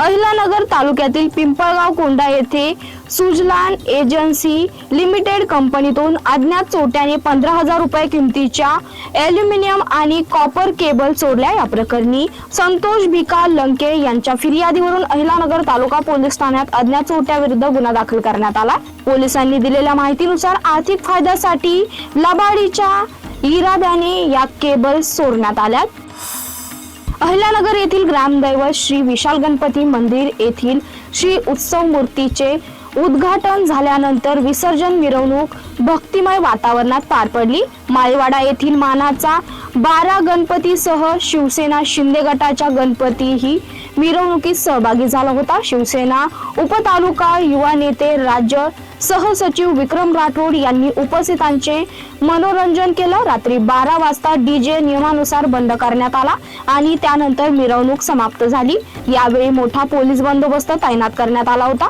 अहिलानगर तालुक्यातील पिंपळगाव कोंडा येथे सुजलान एजन्सी लिमिटेड कंपनीतून अज्ञात चोट्याने पंधरा हजार रुपये किमतीच्या ॲल्युमिनियम आणि कॉपर केबल चोरल्या. या प्रकरणी संतोष भिका लंके यांच्या फिर्यादीवरून अहिलानगर तालुका पोलीस ठाण्यात अज्ञात चोट्याविरुद्ध गुन्हा दाखल करण्यात आला. पोलिसांनी दिलेल्या माहितीनुसार आर्थिक फायद्यासाठी लबाडीच्या इराद्याने या केबल चोरण्यात आल्यात. अहिल्यानगर येथील ग्रामदैवत श्री विशाल गणपती मंदिर येथील श्री उत्सव मूर्तीचे उद्घाटन झाल्यानंतर विसर्जन मिरवणूक भक्तिमय वातावरणात पार पडली. माळवाडा येथील मानाचा बारा गणपतीसह शिवसेना शिंदे गटाच्या गणपतीही मिरवणुकीत सहभागी झाला होता. शिवसेना उपतालुका युवा नेते राज्य सहसचिव विक्रम राठोड यांनी उपस्थितांचे मनोरंजन केलं. रात्री बारा वाजता डीजे नियमानुसार बंद करण्यात आला आणि त्यानंतर मिरवणूक समाप्त झाली. यावेळी मोठा पोलीस बंदोबस्त तैनात करण्यात आला होता.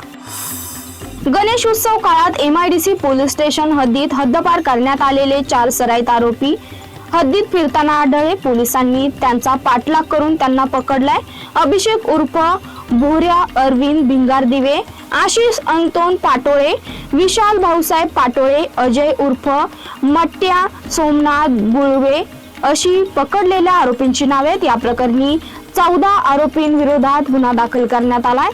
गणेश उत्सव काळात एमआयडीसी पोलीस स्टेशन हद्दीत हद्दपार करण्यात आलेले चार सराईत आरोपी हद्दीत फिरताना आढळले. पोलिसांनी त्यांचा पाठलाग करून त्यांना पकडलाय. अभिषेक उर्फ भोऱ्या अरविंद भिंगार दिवे आशिष अंतोन पाटोळे विशाल भाऊसाहेब पाटोळे अजय उर्फ मट्ट्या सोमनाथ गुळवे अशी पकडलेल्या आरोपींची नावे आहेत. या प्रकरणी चौदा आरोपींविरोधात गुन्हा दाखल करण्यात आलाय.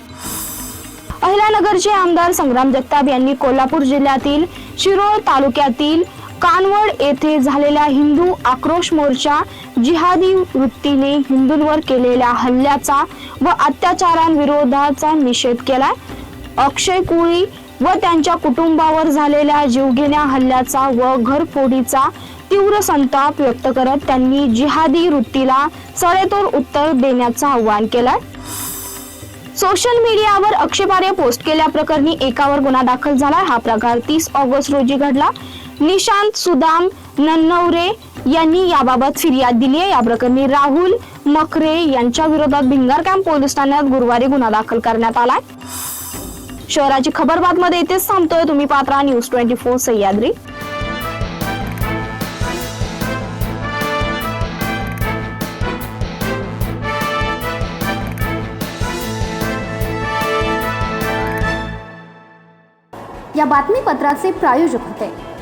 अहिल्यानगरचे आमदार संग्राम जगताप यांनी कोल्हापूर जिल्ह्यातील शिरोळ तालुक्यातील कानवड येथे झालेल्या हिंदू आक्रोश मोर्चा जिहादी वृत्तीने हिंदूंवर केलेल्या हल्ल्याचा व अत्याचारांविरोधाचा निषेध केलाय. अक्षय कुळी व त्यांच्या कुटुंबावर झालेल्या जीवघेण्या हल्ल्याचा व घरफोडीचा तीव्र संताप व्यक्त करत त्यांनी जिहादी वृत्तीला सडेतोड उत्तर देण्याचं आवाहन केलंय. सोशल मीडियावर आक्षेपार्ह पोस्ट केल्याप्रकरणी एकावर गुन्हा दाखल झाला हा प्रकार तीस ऑगस्ट रोजी घडला. निशांत सुदाम नन्नवरे यांनी याबाबत फिर्याद दिली आहे. या प्रकरणी राहुल मखरे यांच्या विरोधात भिंगार कॅम्प पोलीस ठाण्यात गुरुवारी गुन्हा दाखल करण्यात आलाय. शहराची खबर बातमध्ये इथेच थांबतोय. तुम्ही पात्रा न्यूज ट्वेंटी फोर सह्याद्री. या बातमीपत्राचे प्रायोजक होते.